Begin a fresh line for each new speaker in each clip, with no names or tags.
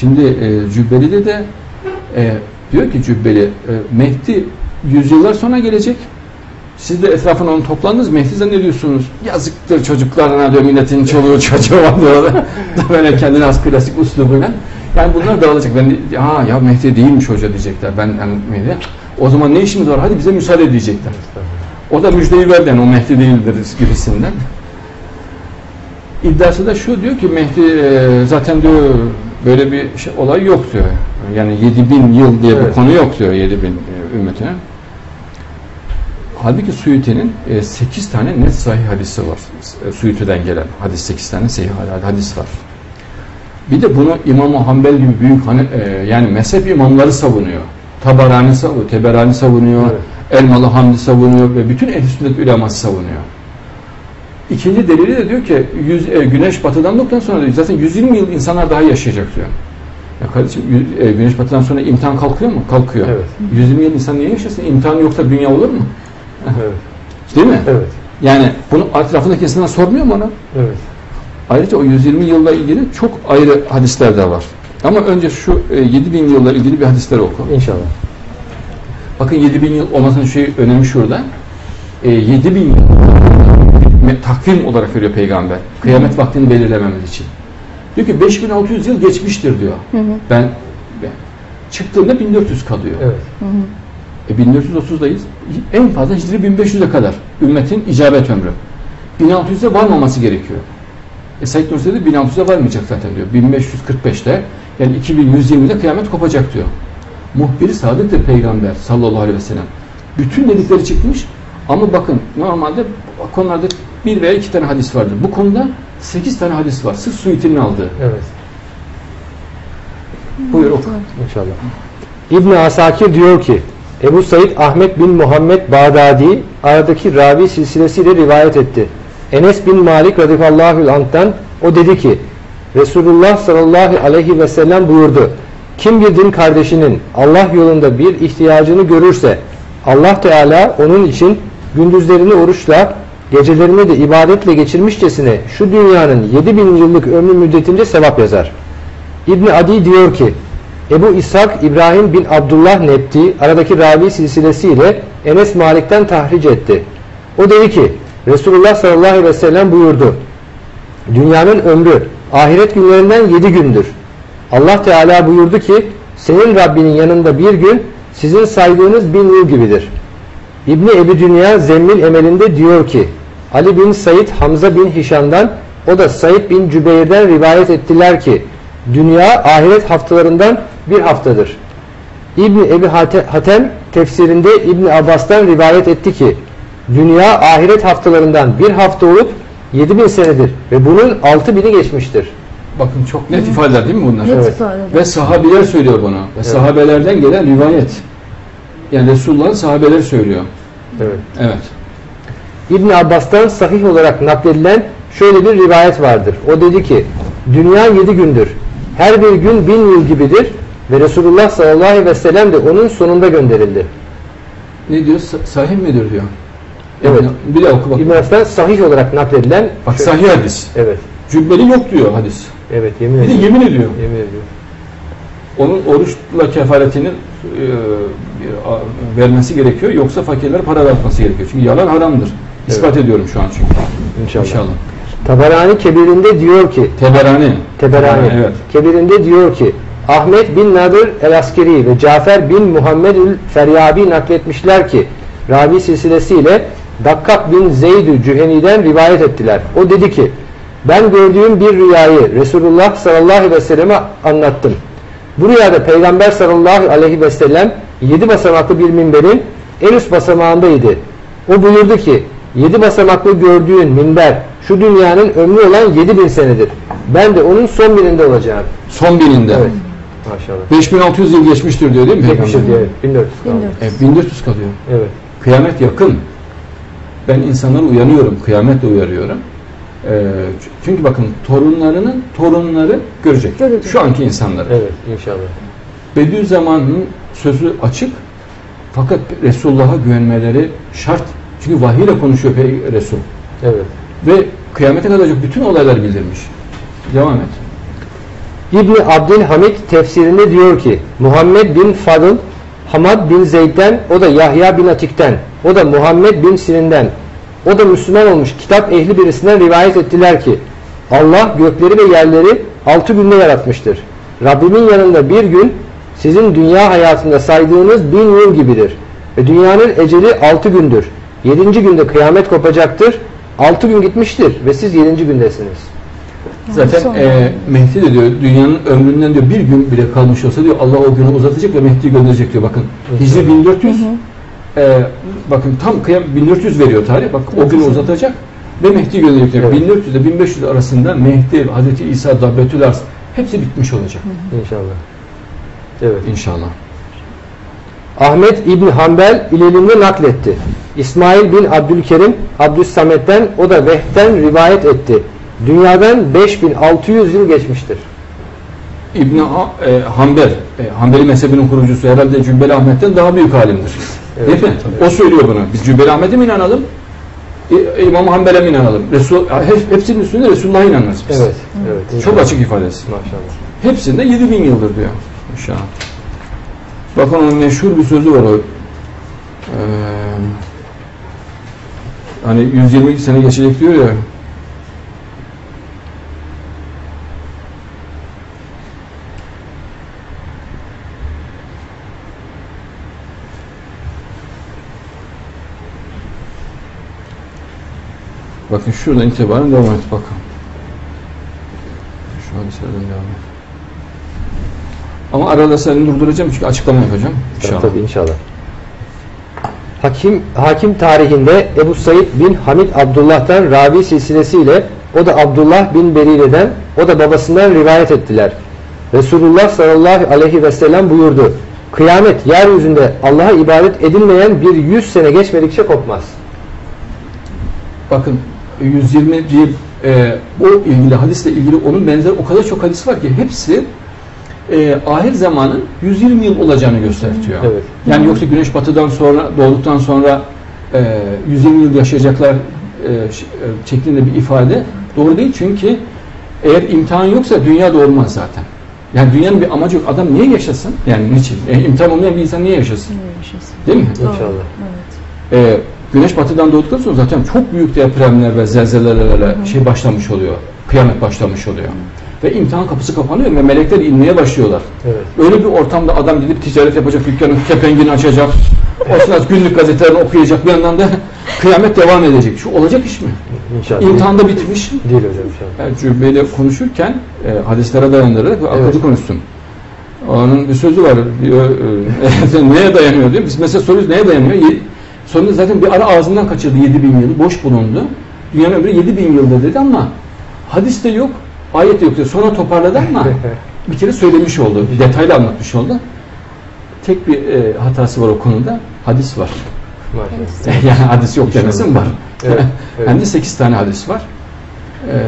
Şimdi e, Cübbeli'de de e, diyor ki Cübbeli e, Mehdi yüzyıllar sonra gelecek. Siz de etrafına onu toplandınız. Mehdi zannediyorsunuz. Yazıktır çocuklarına diyor milletin çoluğu çocuğu diyor. Böyle kendine az klasik uslubuyla. Yani bunlar dağılacak. Ben ha ya Mehdi değilmiş hoca diyecekler. Ben yani Mehdi. O zaman ne işimiz var? Hadi bize müsaade diyecekler. O da müjdeyi verdi yani o Mehdi değildir gibisinden. İddiası da şu diyor ki Mehdi e, zaten diyor böyle bir şey, olay yok diyor. Yani 7000 yıl diye bir
Evet.
konu yok diyor 7000 e, ümmetine. Halbuki Suyuti'nin 8 tane net sahih hadisi var. E, Suyuti'den gelen hadis 8 tane sahih hadis var. Bir de bunu İmam-ı Hanbel gibi büyük hani, e, yani mezhep imamları savunuyor. Tabarani savunuyor, Teberani savunuyor, Elmalı Hamdi savunuyor ve bütün ehl sünnet uleması savunuyor. İkinci delili de diyor ki yüz, e, güneş batıdan doğduktan sonra diyor, zaten 120 yıl insanlar daha yaşayacak diyor. Ya kardeşim e, güneş batıdan sonra imtihan kalkıyor mu? Kalkıyor.
Evet.
120 yıl insan niye yaşasın? İmtihan yoksa dünya olur mu?
Evet.
Değil mi?
Evet.
Yani bunu etrafındaki insanlar sormuyor mu ona?
Evet.
Ayrıca o 120 yılla ilgili çok ayrı hadisler de var. Ama önce şu e, 7000 yılla ilgili bir hadisler oku.
İnşallah.
Bakın 7000 yıl olmasının şey önemi şurada. E, 7000 yıl takvim olarak veriyor peygamber. Kıyamet vaktini belirlememiz için. Diyor ki 5600 yıl geçmiştir diyor. Ben, ben çıktığımda 1400 kalıyor.
Evet.
E 1430'dayız. En fazla Hicri 1500'e kadar ümmetin icabet ömrü. 1600'e varmaması gerekiyor. E Said Nursi de 1600'e varmayacak zaten diyor. 1545'te yani 2120'de kıyamet kopacak diyor. Muhbiri sadıktır peygamber sallallahu aleyhi ve sellem. Bütün dedikleri çıkmış ama bakın normalde konularda bir veya iki tane hadis vardır. Bu konuda sekiz tane hadis var. Sırf Suyuti'nin aldığı.
Evet.
Buyur oku.
İnşallah. İbn Asakir diyor ki Ebu Said Ahmet bin Muhammed Bağdadi aradaki ravi silsilesiyle rivayet etti. Enes bin Malik radıyallahu anh'tan o dedi ki Resulullah sallallahu aleyhi ve sellem buyurdu. Kim bir din kardeşinin Allah yolunda bir ihtiyacını görürse Allah Teala onun için gündüzlerini oruçla gecelerini de ibadetle geçirmişçesine şu dünyanın 7000 yıllık ömrü müddetince sevap yazar. İbni Adi diyor ki Ebu İshak İbrahim bin Abdullah Nepti aradaki ravi silsilesiyle Enes Malik'ten tahric etti. O dedi ki Resulullah sallallahu aleyhi ve sellem buyurdu. Dünyanın ömrü ahiret günlerinden yedi gündür. Allah Teala buyurdu ki senin Rabbinin yanında bir gün sizin saydığınız bin yıl gibidir. İbni Ebi Dünya Zemmil emelinde diyor ki Ali bin Said Hamza bin Hişam'dan o da Said bin Cübeyr'den rivayet ettiler ki dünya ahiret haftalarından bir haftadır. İbni Ebi Hate- Hatem tefsirinde İbni Abbas'tan rivayet etti ki dünya ahiret haftalarından bir hafta olup 7000 senedir ve bunun 6000'i geçmiştir.
Bakın çok net ifadeler değil mi bunlar?
Net
Evet.
ifadeler.
Ve sahabiler söylüyor bunu. Ve sahabelerden gelen rivayet. Yani Resulullah'ın sahabeleri söylüyor.
Evet.
Evet.
İbn Abbas'tan sahih olarak nakledilen şöyle bir rivayet vardır. O dedi ki dünya yedi gündür. Her bir gün bin yıl gibidir ve Resulullah sallallahu aleyhi ve sellem de onun sonunda gönderildi.
Ne diyor? Sa- Sahih midir diyor.
Evet.
İbn- Bir de oku bak.
İbn Abbas'tan sahih olarak nakledilen
Bak
şöyle-
sahih hadis.
Evet.
Cübbeli yok diyor hadis.
Evet yemin
Bir de yemin ediyor.
Yemin ediyorum.
Onun oruçla kefaretini e, vermesi gerekiyor. Yoksa fakirlere para dağıtması gerekiyor. Çünkü yalan haramdır. İspat ediyorum şu an çünkü.
İnşallah.
İnşallah.
Tabarani Kebir'inde diyor ki
Teberani.
Teberani.
Evet.
Kebirinde diyor ki Ahmet bin Nadir el-Askeri ve Cafer bin Muhammedül Feryabi nakletmişler ki ravi silsilesiyle Dakkak bin Zeyd-ü Cüheni'den rivayet ettiler. O dedi ki ben gördüğüm bir rüyayı Resulullah sallallahu aleyhi ve selleme anlattım. Bu rüyada Peygamber sallallahu aleyhi ve sellem yedi basamaklı bir minberin en üst basamağındaydı. O buyurdu ki yedi basamaklı gördüğün minber şu dünyanın ömrü olan yedi bin senedir. Ben de onun son birinde olacağım.
Son birinde.
Evet. Maşallah.
5600 yıl geçmiştir diyor değil mi?
Geçmiştir
Peygamber?
diye. 1400 kaldı.
1400.
E, 1400 kalıyor.
Evet.
Kıyamet yakın. Ben insanları uyanıyorum, kıyametle uyarıyorum. Ee, çünkü bakın torunlarının torunları görecek.
Görecek.
Şu anki insanlar.
Evet inşallah.
Bediüzzaman'ın sözü açık. Fakat Resulullah'a güvenmeleri şart. Çünkü vahiy ile konuşuyor Pey- Resul.
Evet.
Ve kıyamete kadar bütün olaylar bildirmiş. Devam et.
İbni Abdülhamid tefsirinde diyor ki Muhammed bin Fadıl Hamad bin Zeyd'den o da Yahya bin Atik'ten o da Muhammed bin Sirin'den o da Müslüman olmuş kitap ehli birisinden rivayet ettiler ki Allah gökleri ve yerleri altı günde yaratmıştır. Rabbimin yanında bir gün sizin dünya hayatında saydığınız bin yıl gibidir. Ve dünyanın eceli altı gündür. Yedinci günde kıyamet kopacaktır. Altı gün gitmiştir ve siz yedinci gündesiniz.
Zaten e, Mehdi de diyor dünyanın ömründen diyor bir gün bile kalmış olsa diyor Allah o günü uzatacak ve Mehdi'yi gönderecek diyor. Bakın Hicri 1400 e, bakın tam kıyam 1400 veriyor tarih. Bak o günü uzatacak ve Mehdi gönderecek diyor.
Evet.
1400 ile 1500 arasında Mehdi, Hazreti İsa, Dabbetül Ars hepsi bitmiş olacak
İnşallah. Evet.
inşallah.
Ahmet İbn Hanbel ilelinde nakletti. İsmail bin Abdülkerim Abdüssamet'ten o da Veh'ten rivayet etti. Dünyadan 5600 yıl geçmiştir.
İbn ha, e, Hanbel, e, Hanbeli mezhebinin kurucusu herhalde Cübbeli Ahmet'ten daha büyük alimdir.
Evet,
Değil mi? O söylüyor bunu. Biz Cübbeli Ahmet'e mi inanalım? E, İmam Hanbel'e mi inanalım? Resul, hep, hepsinin üstünde Resulullah'a inanırız biz.
Evet. Evet.
Çok açık ifadesi.
Maşallah.
Hepsinde 7000 yıldır diyor. İnşallah. Bakın onun meşhur bir sözü var. Ee, hani 120 sene geçecek diyor ya. Bakın şuradan itibaren devam et bakalım. Şu hadiselerden devam et. Ama arada seni durduracağım çünkü açıklama yapacağım. İnşallah.
Tabii inşallah. Hakim, hakim tarihinde Ebu Said bin Hamid Abdullah'tan ravi silsilesiyle o da Abdullah bin Berire'den o da babasından rivayet ettiler. Resulullah sallallahu aleyhi ve sellem buyurdu. Kıyamet yeryüzünde Allah'a ibadet edilmeyen bir yüz sene geçmedikçe kopmaz.
Bakın 120. E, o ilgili hadisle ilgili onun benzer o kadar çok hadis var ki hepsi e, ahir zamanın 120 yıl olacağını gösteriyor.
Evet.
Yani yoksa güneş batıdan sonra doğduktan sonra e, 120 yıl yaşayacaklar e, e, şeklinde bir ifade doğru değil çünkü eğer imtihan yoksa dünya da olmaz zaten. Yani dünyanın bir amacı yok. Adam niye yaşasın? Yani niçin? E, imtihan olmayan bir insan niye yaşasın?
Ne yaşasın?
Değil mi?
Doğru.
İnşallah.
Evet.
e, güneş batıdan doğduktan sonra zaten çok büyük depremler ve zelzelelerle şey başlamış oluyor. Kıyamet başlamış oluyor. Ve imtihan kapısı kapanıyor ve melekler inmeye başlıyorlar.
Evet.
Öyle bir ortamda adam gidip ticaret yapacak, dükkanın kepengini açacak, o sırada günlük gazetelerini okuyacak, bir yandan da kıyamet devam edecek. Şu olacak iş mi?
İnşallah.
İmtihanda bitmiş.
Değil hocam inşallah.
Ben Cübbeyle konuşurken e, hadislere dayandırarak ve akıllı
Evet.
konuştum. Onun bir sözü var. Diyor, e, neye dayanıyor diyor. Biz mesela soruyoruz neye dayanıyor? Sonunda zaten bir ara ağzından kaçırdı 7000 yılı. Boş bulundu. Dünyanın ömrü 7000 yıldır dedi ama hadiste yok, ayet de yok diyor. Sonra toparladı ama bir kere söylemiş oldu. Detaylı anlatmış oldu. Tek bir e, hatası var o konuda. Hadis var.
Maşallah.
yani hadis yok demesin var.
Evet, evet.
Hem de 8 tane hadis var. Ee,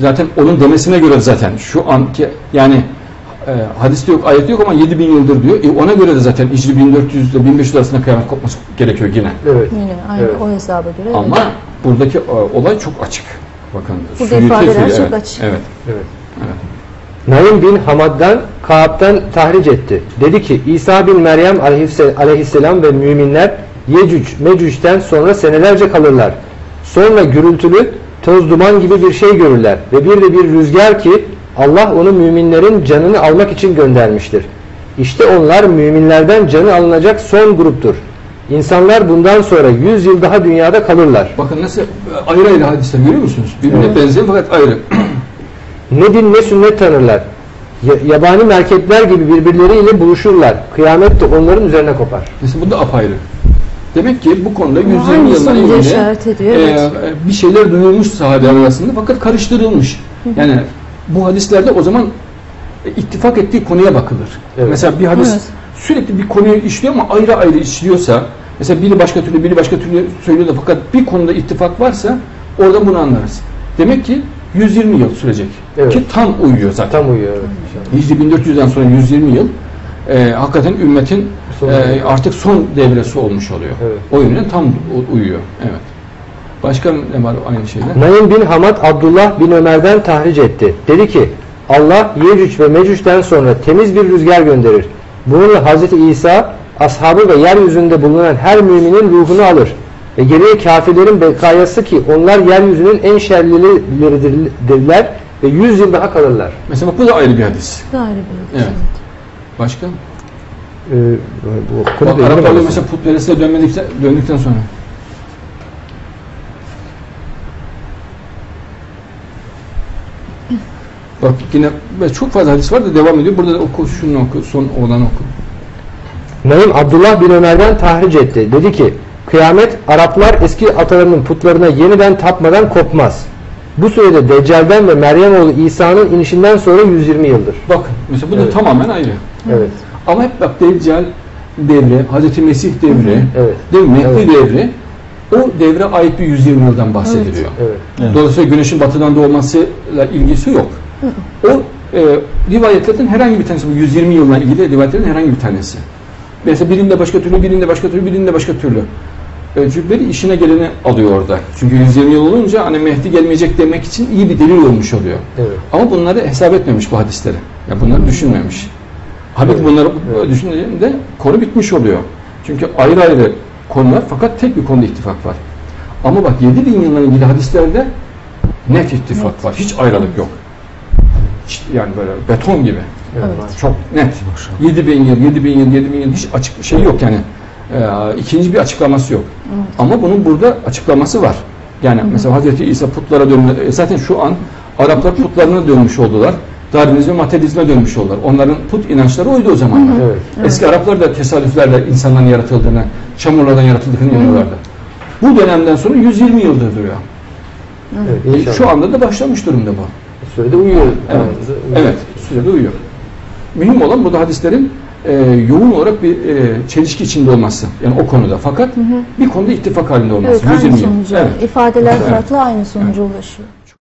zaten onun demesine göre zaten şu anki yani e, hadiste yok, ayet yok ama 7000 yıldır diyor. E, ona göre de zaten Hicri 1400 ile 1500 arasında kıyamet kopması gerekiyor yine.
Evet.
Yine aynı
Evet.
o hesaba göre. evet.
Ama buradaki e, olay çok açık. Bakın.
Burada
Suyuti
ifadeler çok
evet.
açık.
Evet.
Evet.
evet.
Naim bin Hamad'dan Kaab'dan tahric etti. Dedi ki İsa bin Meryem aleyhisse- aleyhisselam ve müminler Yecüc, Mecüc'ten sonra senelerce kalırlar. Sonra gürültülü toz duman gibi bir şey görürler ve bir de bir rüzgar ki Allah onu müminlerin canını almak için göndermiştir. İşte onlar müminlerden canı alınacak son gruptur. İnsanlar bundan sonra 100 yıl daha dünyada kalırlar.
Bakın nasıl ayrı ayrı hadisler görüyor musunuz? Birbirine benzeyen fakat ayrı.
Ne din ne sünnet tanırlar. Ya- Yabani merkepler gibi birbirleriyle buluşurlar. Kıyamet de onların üzerine kopar.
Mesela bu da apayrı. Demek ki bu konuda
Ama
120
aynı
yıldan
ediyor,
e,
evet.
bir şeyler duyulmuş sahabe arasında fakat karıştırılmış. Yani bu hadislerde o zaman e, ittifak ettiği konuya bakılır.
Evet.
Mesela bir hadis
Evet.
Sürekli bir konuyu işliyor ama ayrı ayrı işliyorsa mesela biri başka türlü biri başka türlü söylüyor da fakat bir konuda ittifak varsa oradan bunu anlarız. Demek ki 120 yıl sürecek.
Evet.
Ki tam uyuyor zaten.
Tam uyuyor evet. inşallah.
Hicri 1400'den sonra 120 yıl e, hakikaten ümmetin
Son
e, artık son devresi olmuş oluyor.
Evet.
O yönden tam uyuyor. Evet. Başka ne var aynı şeyde?
Naim bin Hamad Abdullah bin Ömer'den tahric etti. Dedi ki Allah Yecüc ve Mecüc'ten sonra temiz bir rüzgar gönderir. Bununla Hz. İsa ashabı ve yeryüzünde bulunan her müminin ruhunu alır. Ve geriye kafirlerin bekayası ki onlar yeryüzünün en şerlileridirler ve yüz yıl daha kalırlar.
Mesela bak bu da ayrı bir hadis.
Gayri bir
Evet. Başka?
Ee, bu
Bak,
konuda ilgili
Araplarla mesela putperestliğe dönmedikten, döndükten sonra. Bak yine ve çok fazla hadis var da devam ediyor. Burada da oku, şunu oku, son olanı oku.
Naim Abdullah bin Ömer'den tahric etti. Dedi ki kıyamet Araplar eski atalarının putlarına yeniden tapmadan kopmaz. Bu sürede Deccal'den ve Meryem oğlu İsa'nın inişinden sonra 120 yıldır.
Bakın mesela bu da
Evet.
tamamen ayrı.
Evet.
Ama hep bak Deccal devri, Hazreti Mesih devri,
Evet.
değil mi? Mehdi
Evet.
devri, o devre ait bir 120 yıldan bahsediliyor.
Evet.
Evet.
Dolayısıyla güneşin batıdan doğmasıyla ilgisi yok. O e, rivayetlerin herhangi bir tanesi, bu 120 yılla ilgili rivayetlerin herhangi bir tanesi. Mesela birinde başka türlü, birinde başka türlü, birinde başka türlü. E, Cübbeli işine geleni alıyor orada. Çünkü 120 yıl olunca hani Mehdi gelmeyecek demek için iyi bir delil olmuş oluyor.
Evet.
Ama bunları hesap etmemiş bu hadisleri. Ya bunları düşünmemiş. Halbuki
Evet.
bunları düşündüğünde konu bitmiş oluyor. Çünkü ayrı ayrı konular fakat tek bir konuda ittifak var. Ama bak 7000 yılla ilgili hadislerde net ittifak var. Hiç ayrılık yok. Yani böyle beton gibi.
Evet.
Çok net. 7000 yıl, 7000 yıl, 7000 yıl hiç açık şey yok yani. Ee, ikinci bir açıklaması yok. Ama bunun burada açıklaması var. Yani mesela Hazreti İsa putlara dönme, e, zaten şu an Araplar putlarına dönmüş oldular. Darwinizme, materizme dönmüş oldular. Onların put inançları oydu o zamanlar.
Evet.
Eski Araplar da tesadüflerle insanların yaratıldığını, çamurlardan yaratıldığını inanıyorlardı. Bu dönemden sonra 120 yıldır duruyor.
Evet.
E. Şu anda da başlamış durumda bu.
Sürede uyuyor.
Evet,
uyuyor.
evet sürede uyuyor. Mühim olan burada hadislerin e, yoğun olarak bir e, çelişki içinde olması. Yani o konuda. Fakat bir konuda ittifak halinde olması.
Evet, aynı
120 yıl.
sonuca.
Evet.
İfadeler
Evet.
farklı aynı sonuca ulaşıyor.